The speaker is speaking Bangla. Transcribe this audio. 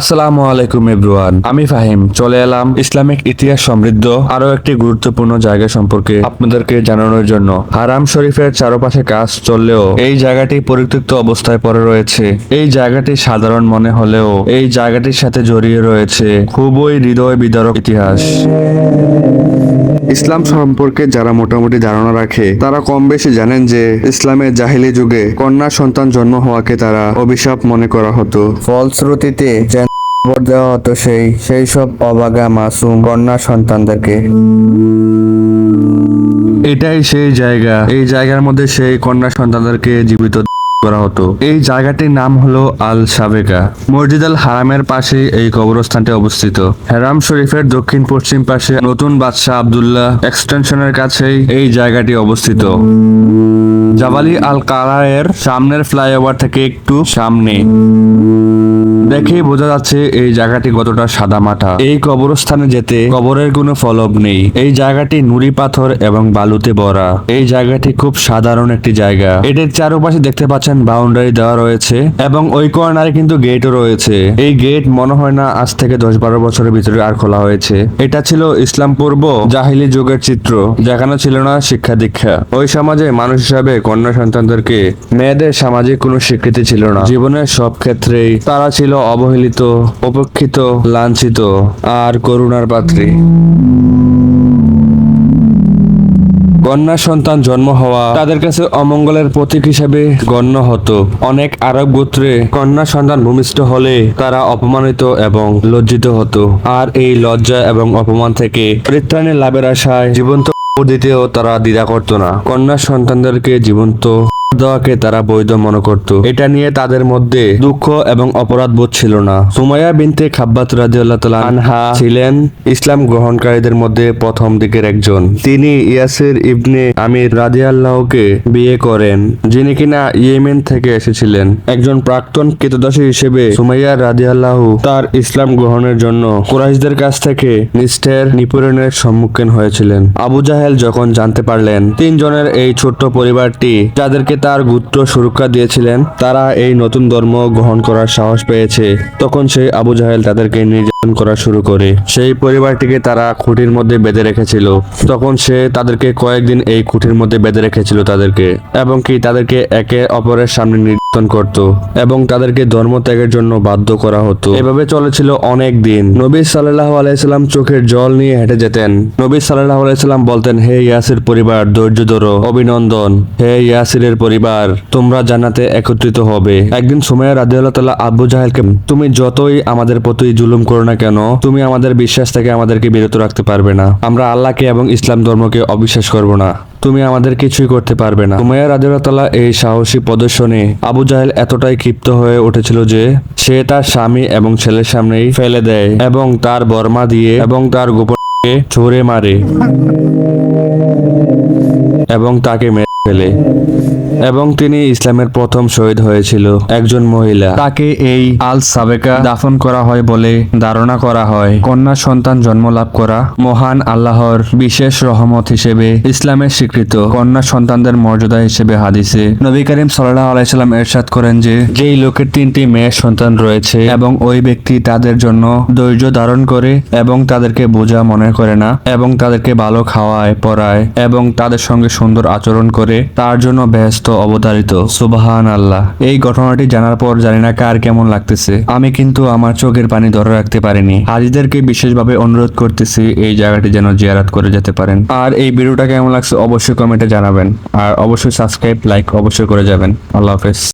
আসসালামু আলাইকুম এভরিওয়ান। আমি ফাহিম। চলে এলাম ইসলামিক ইতিহাস সমৃদ্ধ আরও একটি গুরুত্বপূর্ণ জায়গা সম্পর্কে আপনাদেরকে জানানোর জন্য। হারাম শরীফের চারপাশে কাজ চললেও এই জায়গাটি পরিত্যক্ত অবস্থায় পড়ে রয়েছে। এই জায়গাটি সাধারণ মনে হলেও এই জায়গাটির সাথে জড়িয়ে রয়েছে খুবই হৃদয় বিদারক ইতিহাস। ইসলাম সম্পর্কে যারা মোটামুটি ধারণা রাখে, তারা কম বেশি জানেন যে ইসলামের জাহিলি যুগে কন্যা সন্তান জন্ম হওয়াকে তারা অভিশাপ মনে করা হতো। ফলশ্রুতিতে খবর দেওয়া হতো সেই সেই সব অবাগা মাসুম কন্যা সন্তানদেরকে। এটাই সেই জায়গা। এই জায়গার মধ্যে সেই কন্যা সন্তানদেরকে জীবিত করা হতো। এই জায়গাটির নাম হলো আল সাবেকা। মসজিদ আল হারামের পাশে এই কবরস্থানটি অবস্থিত। হেরাম শরীফের দক্ষিণ পশ্চিম পাশে নতুন বাদশাহ আব্দুল্লাহ এক্সটেনশনের কাছেই এই জায়গাটি অবস্থিত। জাবালি আল কালায়ের সামনের ফ্লাইওভার থেকে একটু সামনে। দেখেই বোঝা যাচ্ছে এই জায়গাটি কতটা সাদা মাটা এই কবরস্থানে যেতে কবরের কোনো ফলক নেই। এই জায়গাটি নুড়ি পাথর এবং বালুতে ভরা। এই জায়গাটি খুব সাধারণ একটি জায়গা। এটির চারপাশে দেখতে পাচ্ছেন বাউন্ডারি দেওয়া রয়েছে এবং ওই কর্নারে কিন্তু গেটও রয়েছে। এই গেট মনে হয় না আজ থেকে দশ বারো বছরের ভিতরে আর খোলা হয়েছে। এটা ছিল ইসলাম পূর্ব জাহিলি যুগের চিত্র, যেখানে ছিল না শিক্ষা দীক্ষা। ওই সমাজে মানুষ হিসাবে কন্যা সন্তানদেরকে মেয়েদের সামাজিক কোনো স্বীকৃতি ছিল না। জীবনের সব ক্ষেত্রেই তারা ছিল অবহেলিত, উপেক্ষিত, লাঞ্ছিত আর করুণার পাত্রী। কন্যা সন্তান জন্ম হওয়া তাদের কাছে অমঙ্গলের প্রতীক হিসেবে গণ্য হতো। অনেক আরব গোত্রে কন্যা সন্তান ভূমিষ্ঠ হলে তারা অপমানিত এবং লজ্জিত হতো। আর এই লজ্জা এবং অপমান থেকে পরিত্রাণের লাভের আশায় জীবন্ত দিতেও তারা দ্বিধা করতো না। কন্যা সন্তানদেরকে জীবন্ত দেওয়াকে তারা বৈধ মনে করত। এটা নিয়ে তাদের মধ্যে দুঃখ এবং অপরাধ বোধ ছিল না। সুমাইয়া বিনতে খাব্বাত তাআলা আনহা ছিলেন ইসলাম গ্রহণকারীদের মধ্যে প্রথম দিকের একজন। তিনি ইয়াসির ইবনে আমির রাদিয়াল্লাহকে বিয়ে করেন, যিনি কিনা ইয়েমেন থেকে এসেছিলেন। একজন প্রাক্তন কৃতদাসী হিসেবে সুমাইয়া রাদিয়াল্লাহু তার ইসলাম গ্রহণের জন্য কুরাইশদের কাছ থেকে নিষ্ঠের নিপীড়নের সম্মুখীন হয়েছিলেন। আবু জাহেল যখন জানতে পারলেন, তিনজনের এই ছোট্ট পরিবারটি যাদেরকে তার গুত্র সুরক্ষা দিয়েছিলেন, তারা এই নতুন ধর্ম গ্রহণ করার সাহস পেয়েছে। তখন সেই আবু জাহেল তাদেরকে নির্যাতন করা শুরু করে। সেই পরিবারটিকে তারা খুঁটির মধ্যে বেঁধে রেখেছিল। তখন সে তাদেরকে কয়েকদিন এই খুঁটির মধ্যে বেঁধে রেখেছিল তাদেরকে, এবং কি তাদেরকে একে অপরের সামনে নির্যাতন করত, এবং তাদেরকে ধর্ম ত্যাগের জন্য বাধ্য করা হতো। এভাবে চলেছিল অনেক দিন। নবী সাল্লাহ আলাইসাল্লাম চোখের জল নিয়ে হেঁটে যেতেন। নবী সাল্লাহ আলাইসাল্লাম বলতেন, হে ইয়াসির পরিবার, ধৈর্য ধরো। অভিনন্দন। হে ইয়াসিরের পরিবার, তোমরা জানাতে একত্রিত হবে। একদিন সুমাইয়া রাদিয়াল্লাহু তাআলা আবু জাহেলকে, তুমি যতই আমাদের প্রতি জুলুম করো না কেন, তুমি আমাদের বিশ্বাস থেকে আমাদেরকে বিরত রাখতে পারবে না। আমরা আল্লাহকে এবং ইসলাম ধর্মকে অবিশ্বাস করব না। তুমি আমাদের কিছুই করতে পারবে না। রাদিয়াল্লাহু তাআলা এই সাহসী প্রদর্শনে আবু জাহেল এতটাই ক্ষিপ্ত হয়ে উঠেছিল যে সে তার স্বামী এবং ছেলের সামনেই ফেলে দেয় এবং তার বর্মা দিয়ে এবং তার গোপনকে ছুঁড়ে মারে এবং তাকে মেরে ফেলে। এবং তিনি ইসলামের প্রথম শহীদ হয়েছিল একজন মহিলা। তাকে এই আল সাবেকা দাফন করা হয় বলে ধারণা করা হয়। কন্যা সন্তান জন্ম লাভ করা মহান আল্লাহর বিশেষ রহমত হিসেবে ইসলামের স্বীকৃত। কন্যা সন্তানদের মর্যাদা হিসেবে হাদিসে নবী করিম সাল্লাহ আলাইসাল্লাম এরশাদ করেন যে, যেই লোকের তিনটি মেয়ের সন্তান রয়েছে এবং ওই ব্যক্তি তাদের জন্য ধৈর্য ধারণ করে এবং তাদেরকে বোঝা মনে করে না এবং তাদেরকে ভালো খাওয়ায়, পড়ায় এবং তাদের সঙ্গে সুন্দর আচরণ করে, তার জন্য ব্যস্ত অবতারিত সুবাহান আল্লাহ এই ঘটনাটি জানার পর জানি না কার কেমন লাগতেছে। আমি কিন্তু আমার চোখের পানি ধরে রাখতে পারিনি। হাজিদেরকে বিশেষভাবে অনুরোধ করতেছি এই জায়গাটি যেন জিয়ারাত করে যেতে পারেন। আর এই ভিডিওটা কেমন লাগছে অবশ্যই কমেন্টে জানাবেন। আর অবশ্যই সাবস্ক্রাইব, লাইক অবশ্যই করে যাবেন। আল্লাহ হাফেজ।